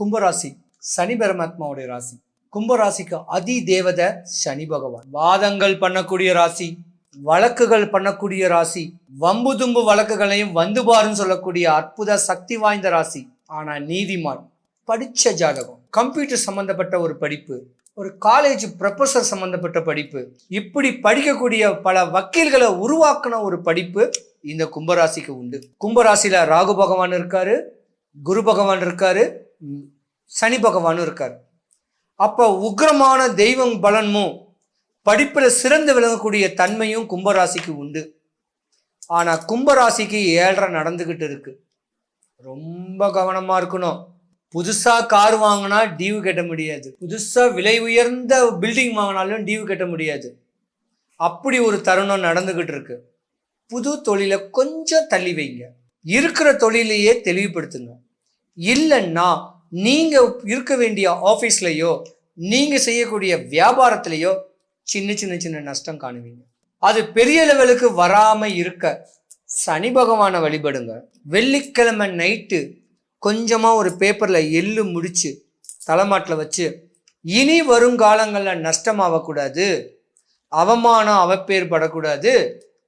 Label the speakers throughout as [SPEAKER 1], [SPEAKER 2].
[SPEAKER 1] கும்பராசி சனி பரமாத்மாவுடைய ராசி. கும்பராசிக்கு அதி தேவதை சனி பகவான். வாதங்கள் பண்ணக்கூடிய ராசி வழக்குகள் பண்ணக்கூடிய ராசி வம்பு தும்பு வழக்குகளையும் வந்து பாருன்னு சொல்லக்கூடிய அற்புத சக்தி வாய்ந்த ராசி. ஆனா நீதிமான் படிச்ச ஜாதகம் கம்ப்யூட்டர் சம்பந்தப்பட்ட ஒரு படிப்பு ஒரு காலேஜ் ப்ரொஃபஸர் சம்பந்தப்பட்ட படிப்பு இப்படி படிக்கக்கூடிய பல வக்கீல்களை உருவாக்கின ஒரு படிப்பு இந்த கும்பராசிக்கு உண்டு. கும்பராசியில ராகு பகவான் இருக்காரு குரு பகவான் இருக்காரு சனி பகவானும் இருக்கார். அப்போ உக்ரமான தெய்வம் பலனும் படிப்பில் சிறந்து விளங்கக்கூடிய தன்மையும் கும்பராசிக்கு உண்டு. ஆனால் கும்பராசிக்கு ஏழரை நடந்துக்கிட்டு இருக்கு. ரொம்ப கவனமாக இருக்கணும். புதுசாக கார் வாங்கினா டியூ கட்ட முடியாது. புதுசாக விலை உயர்ந்த பில்டிங் வாங்கினாலும் டியூ கட்ட முடியாது. அப்படி ஒரு தருணம் நடந்துக்கிட்டு இருக்கு. புது தொழிலை கொஞ்சம் தள்ளி வைங்க. இருக்கிற தொழிலையே தெளிவுபடுத்துங்க. இல்லைன்னா நீங்கள் இருக்க வேண்டிய ஆஃபீஸ்லேயோ நீங்கள் செய்யக்கூடிய வியாபாரத்திலேயோ சின்ன சின்ன சின்ன நஷ்டம் காணுவீங்க. அது பெரிய லெவலுக்கு வராமல் இருக்க சனி பகவானை வழிபடுங்க. வெள்ளிக்கிழமை நைட்டு கொஞ்சமாக ஒரு பேப்பரில் எள்ளு முடித்து தலைமாட்டில் வச்சு இனி வருங்காலங்களில் நஷ்டமாகக்கூடாது அவமானம் அவப்பேர் படக்கூடாது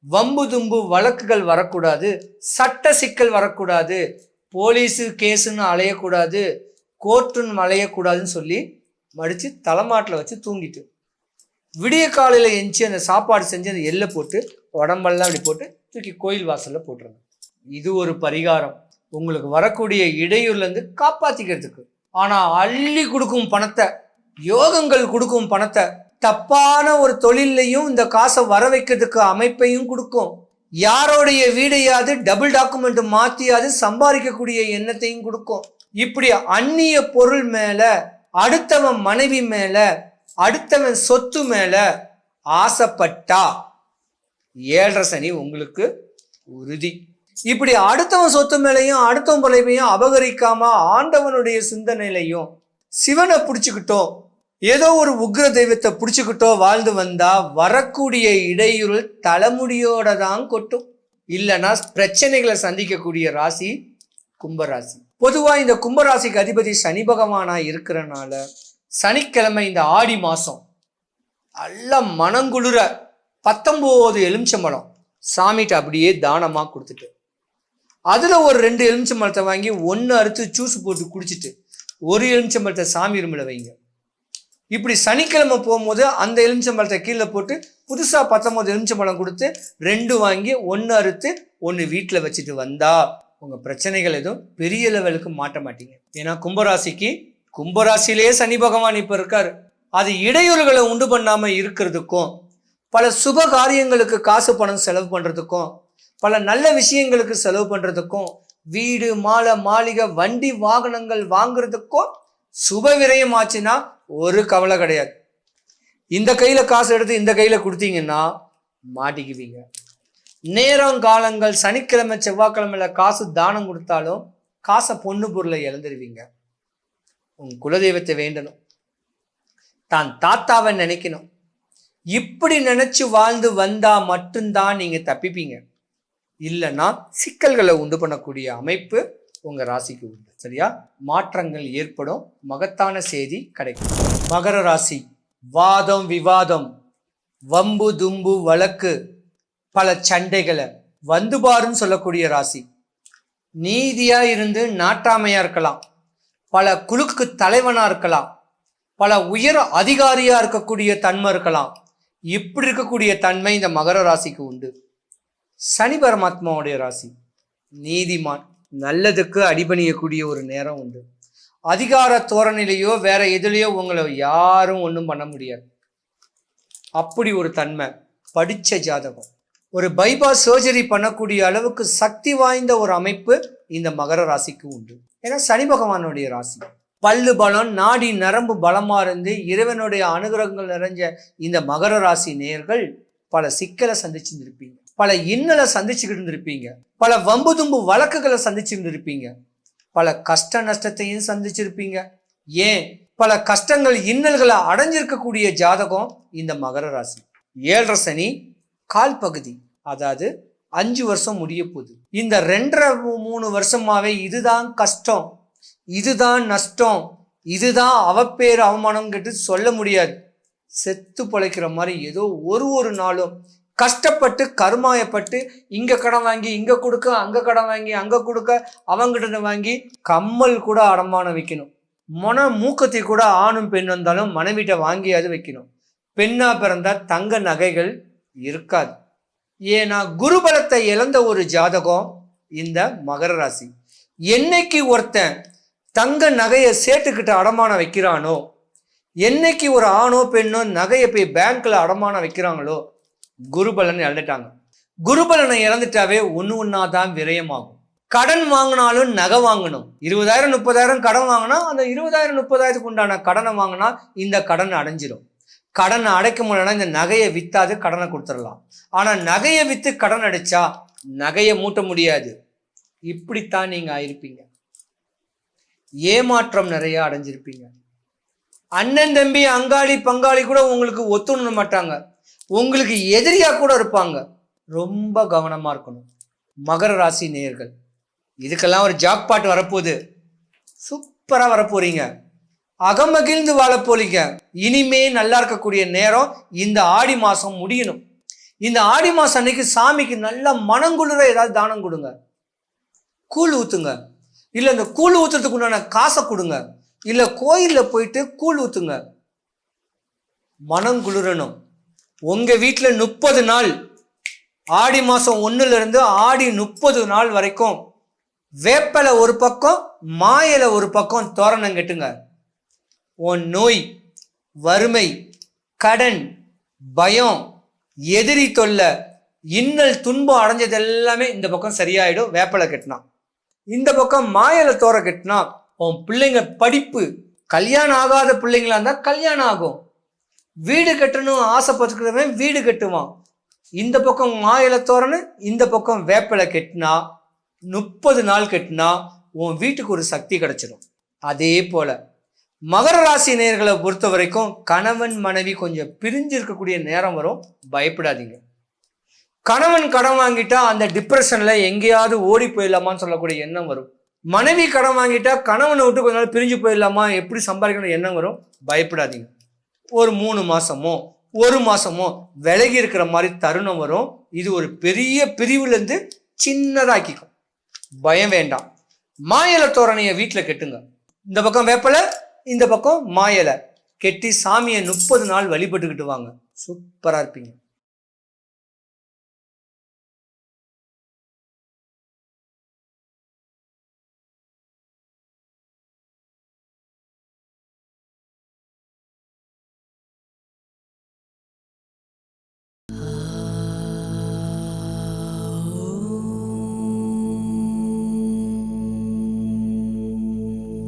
[SPEAKER 1] வம்பு தும்பு வழக்குகள் வரக்கூடாது சட்ட சிக்கல் வரக்கூடாது போலீஸு கேஸுன்னு அலையக்கூடாது கோர்ட்டுன்னு அலையக்கூடாதுன்னு சொல்லி மடித்து தலைமாட்டில் வச்சு தூங்கிட்டு. விடிய காலையில் எஞ்சி அந்த சாப்பாடு செஞ்சு அந்த எள்ளை போட்டு உடம்பெல்லாம் அப்படி போட்டு தூக்கி கோயில் வாசலில் போட்டுருங்க. இது ஒரு பரிகாரம். உங்களுக்கு வரக்கூடிய இடையூர்லேருந்து காப்பாற்றிக்கிறதுக்கு ஆனால் அள்ளி கொடுக்கும் பணத்தை யோகங்கள் கொடுக்கும் பணத்தை தப்பான ஒரு தொழிலையும் இந்த காசை வர வைக்கிறதுக்கு அமைப்பையும் கொடுக்கும். யாரோடைய வீடையாவது டபுள் டாக்குமெண்ட் மாத்தியாவது சம்பாதிக்கக்கூடிய எண்ணத்தையும் கொடுக்கும். இப்படி அந்நிய பொருள் மேல அடுத்தவன் மனைவி மேல அடுத்தவன் சொத்து மேல ஆசைப்பட்டா ஏழரை சனி உங்களுக்கு உறுதி. இப்படி அடுத்தவன் சொத்து மேலையும் அடுத்தவன் பழைமையும் அபகரிக்காம ஆண்டவனுடைய சிந்தனையிலையும் சிவனை பிடிச்சுக்கிட்டோம். ஏதோ ஒரு உக்ர தெய்வத்தை பிடிச்சிக்கிட்டோ வாழ்ந்து வந்தா வரக்கூடிய இடையூறு தலைமுடியோட தான் கொட்டும். இல்லைன்னா பிரச்சனைகளை சந்திக்கக்கூடிய ராசி கும்பராசி. பொதுவாக இந்த கும்பராசிக்கு அதிபதி சனி பகவானா இருக்கிறனால சனிக்கிழமை இந்த ஆடி மாதம் நல்ல மனங்குளிர பத்தொம்போது எலுமிச்சம்பழம் சாமிகிட்ட அப்படியே தானமாக கொடுத்துட்டு அதில் ஒரு ரெண்டு எலுமிச்சம்பழத்தை வாங்கி ஒன்று அறுத்து ஜூஸ் போட்டு குடிச்சிட்டு ஒரு எலுமிச்சம்பழத்தை சாமி ரூமில் வைங்க. இப்படி சனிக்கிழமை போகும்போது அந்த எலுமிச்சம்பழத்தை கீழே போட்டு புதுசாக பத்தொம்போது எலுமிச்சம்பழம் கொடுத்து ரெண்டு வாங்கி ஒன்று அறுத்து ஒன்று வீட்டில் வச்சுட்டு வந்தா உங்கள் பிரச்சனைகள் எதுவும் பெரிய லெவலுக்கு மாட்ட மாட்டீங்க. ஏன்னா கும்பராசிக்கு கும்பராசிலேயே சனி பகவான் இப்போ இருக்கார். அது இடையூறுகளை உண்டு பண்ணாமல் இருக்கிறதுக்கும் பல சுப காரியங்களுக்கு காசு பணம் செலவு பண்ணுறதுக்கும் பல நல்ல விஷயங்களுக்கு செலவு பண்ணுறதுக்கும் வீடு மாலை மாளிகை வண்டி வாகனங்கள் வாங்குறதுக்கும் சுப விரயம் ஆச்சுன்னா ஒரு கவலை கிடையாது. இந்த கையில் காசு எடுத்து இந்த கையில் கொடுத்தீங்கன்னா மாட்டிக்குவீங்க. நேரம் காலங்கள் சனிக்கிழமை செவ்வாய்க்கிழமையில காசு தானம் கொடுத்தாலும் காசை பொண்ணு பொருளை இழந்துருவீங்க. உன் குலதெய்வத்தை வேண்டணும். தான் தாத்தாவை நினைக்கணும். இப்படி நினைச்சு வாழ்ந்து வந்தா மட்டும்தான் நீங்க தப்பிப்பீங்க. இல்லைன்னா சிக்கல்களை உண்டு பண்ணக்கூடிய அமைப்பு உங்க ராசிக்கு உண்டு. சரியா? மாற்றங்கள் ஏற்படும். மகத்தான செய்தி கிடைக்கும். மகர ராசி வாதம் விவாதம் வம்பு தும்பு வழக்கு பல சண்டைகளை வந்து பாருன்னு சொல்லக்கூடிய ராசி. நீதியா இருந்து நாட்டாமையா இருக்கலாம். பல குழுக்கு தலைவனா இருக்கலாம். பல உயர் அதிகாரியா இருக்கக்கூடிய தன்மை இருக்கலாம். இப்படி இருக்கக்கூடிய தன்மை இந்த மகர ராசிக்கு உண்டு. சனி பரமாத்மாவுடைய ராசி. நீதிமான். நல்லதுக்கு அடிபணியக்கூடிய ஒரு நேரம் உண்டு. அதிகார தோரணிலையோ வேற எதுலேயோ உங்களை யாரும் ஒன்றும் பண்ண முடியாது. அப்படி ஒரு தன்மை படித்த ஜாதகம். ஒரு பைபாஸ் சர்ஜரி பண்ணக்கூடிய அளவுக்கு சக்தி வாய்ந்த ஒரு அமைப்பு இந்த மகர ராசிக்கு உண்டு. ஏன்னா சனி பகவானுடைய ராசி. பல்லு பலம் நாடி நரம்பு பலமாக இருந்து இறைவனுடைய அனுகிரகங்கள் நிறைஞ்ச இந்த மகர ராசி நேயர்கள் பல சிக்கலை சந்திச்சிருந்திருப்பீங்க. பல இன்னலை சந்திச்சுக்கிட்டு இருந்திருப்பீங்க. பல வம்பு தும்பு வழக்குகளை இருப்பீங்க. பல கஷ்ட நஷ்டத்தையும் சந்திச்சிருப்பீங்க. ஏன்? பல கஷ்டங்கள் இன்னல்களை அடைஞ்சிருக்கக்கூடிய ஜாதகம் இந்த மகர ராசி. ஏழரை சனி கால் பகுதி. அதாவது அஞ்சு வருஷம் முடிய போகுது. இந்த ரெண்டரை மூணு வருஷமாவே இதுதான் கஷ்டம். இதுதான் நஷ்டம். இதுதான் அவப்பேர் அவமானம் கேட்டு சொல்ல முடியாது. செத்து பழைக்கிற மாதிரி ஏதோ ஒரு ஒரு நாளும் கஷ்டப்பட்டு கருமாயப்பட்டு இங்கே கடன் வாங்கி இங்கே கொடுக்க அங்கே கடன் வாங்கி அங்கே கொடுக்க அவங்ககிட்ட வாங்கி கம்மல் கூட அடமானம் வைக்கணும். மன மூக்கத்தை கூட ஆணும் பெண் வந்தாலும் மனைவிட்ட வாங்கியாவது வைக்கணும். பெண்ணாக பிறந்தால் தங்க நகைகள் இருக்காது. ஏன்னா குருபலத்தை இழந்த ஒரு ஜாதகம் இந்த மகர ராசி. என்னைக்கு ஒருத்தன் தங்க நகையை சேட்டுக்கிட்ட அடமானம் வைக்கிறானோ என்னைக்கு ஒரு ஆணோ பெண்ணோ நகையை போய் பேங்க்கில் அடமானம் வைக்கிறாங்களோ குருபலன் இழந்துட்டாங்க குருபலனை இழந்துட்டாவே ஒன்று ஒன்றா தான் விரயமாகும். கடன் வாங்கினாலும் நகை வாங்கணும். இருபதாயிரம் முப்பதாயிரம் கடன் வாங்கினா அந்த இருபதாயிரம் முப்பதாயிரத்துக்கு உண்டான கடனை வாங்கினா இந்த கடன் அடைஞ்சிடும் கடனை அடைக்க முடியலன்னா இந்த நகையை வித்தாது கடனை கொடுத்துடலாம். ஆனால் நகையை விற்று கடன் அடைச்சா நகையை மூட்ட முடியாது. இப்படித்தான் நீங்கள் ஆயிருப்பீங்க. ஏமாற்றம் நிறைய அடைஞ்சிருப்பீங்க. அண்ணன் தம்பி அங்காளி பங்காளி கூட உங்களுக்கு ஒத்துணர மாட்டாங்க. உங்களுக்கு எதிரியா கூட இருப்பாங்க. ரொம்ப கவனமா இருக்கணும். மகர ராசி நேயர்கள் இதுக்கெல்லாம் ஒரு ஜாக்பாட் வரப்போகுது. சூப்பரா வரப்போறீங்க. அகமகிழ்ந்து வாழ போறீங்க. இனிமே நல்லா இருக்கக்கூடிய நேரம் இந்த ஆடி மாசம் முடியணும். இந்த ஆடி மாசம் அன்னைக்கு சாமிக்கு நல்ல மனங்குளிர ஏதாவது தானம் கொடுங்க. கூழ் ஊத்துங்க. இல்ல இந்த கூழ் ஊத்துறதுக்கு உண்டான காசை கொடுங்க. இல்ல கோயில்ல போயிட்டு கூழ் ஊத்துங்க. மனம் குளிரணும். உங்கள் வீட்டில் முப்பது நாள். ஆடி மாதம் ஒன்றுலேருந்து இருந்து ஆடி முப்பது நாள் வரைக்கும் வேப்பலை ஒரு பக்கம் மாயலை ஒரு பக்கம் தோரணம் கட்டுங்க. உன் நோய் வறுமை கடன் பயம் எதிரி தொல்லை இன்னல் துன்பம் அடைஞ்சது எல்லாமே இந்த பக்கம் சரியாயிடும் வேப்பலை கட்டினா. இந்த பக்கம் மாயலை தோற கட்டினா உன் பிள்ளைங்க படிப்பு கல்யாணம் ஆகாத பிள்ளைங்களா இருந்தால் கல்யாணம் ஆகும். வீடு கட்டணும் ஆசைப்பட்டுக்கிறவன் வீடு கட்டுவான். இந்த பக்கம் மாயில தோரணு இந்த பக்கம் வேப்பிலை கட்டினா முப்பது நாள் கட்டினா உன் வீட்டுக்கு ஒரு சக்தி கிடைச்சிடும் அதே போல மகர ராசி நேர்களை பொறுத்த வரைக்கும் கணவன் மனைவி கொஞ்சம் பிரிஞ்சு இருக்கக்கூடிய நேரம் வரும். பயப்படாதீங்க. கணவன் கடன் வாங்கிட்டா அந்த டிப்ரெஷன்ல எங்கேயாவது ஓடி போயிடலாமான்னு சொல்லக்கூடிய எண்ணம் வரும். மனைவி கடன் வாங்கிட்டா கணவனை விட்டு கொஞ்ச நாள் பிரிஞ்சு போயிடலாமா? எப்படி சம்பாதிக்கணும் எண்ணம் வரும்? பயப்படாதீங்க. ஒரு மூணு மாதமோ ஒரு மாதமோ விலகி இருக்கிற மாதிரி தருணம் வரும். இது ஒரு பெரிய பிரிவுலேருந்து சின்னதாக்கிக்கும். பயம் வேண்டாம். மாயலை தோரணையை வீட்டில் கெட்டுங்க. இந்த பக்கம் வேப்பலை இந்த பக்கம் மாயலை. கெட்டி சாமியை முப்பது நாள் வழிபட்டுக்கிட்டு வாங்க. சூப்பராக இருப்பீங்க.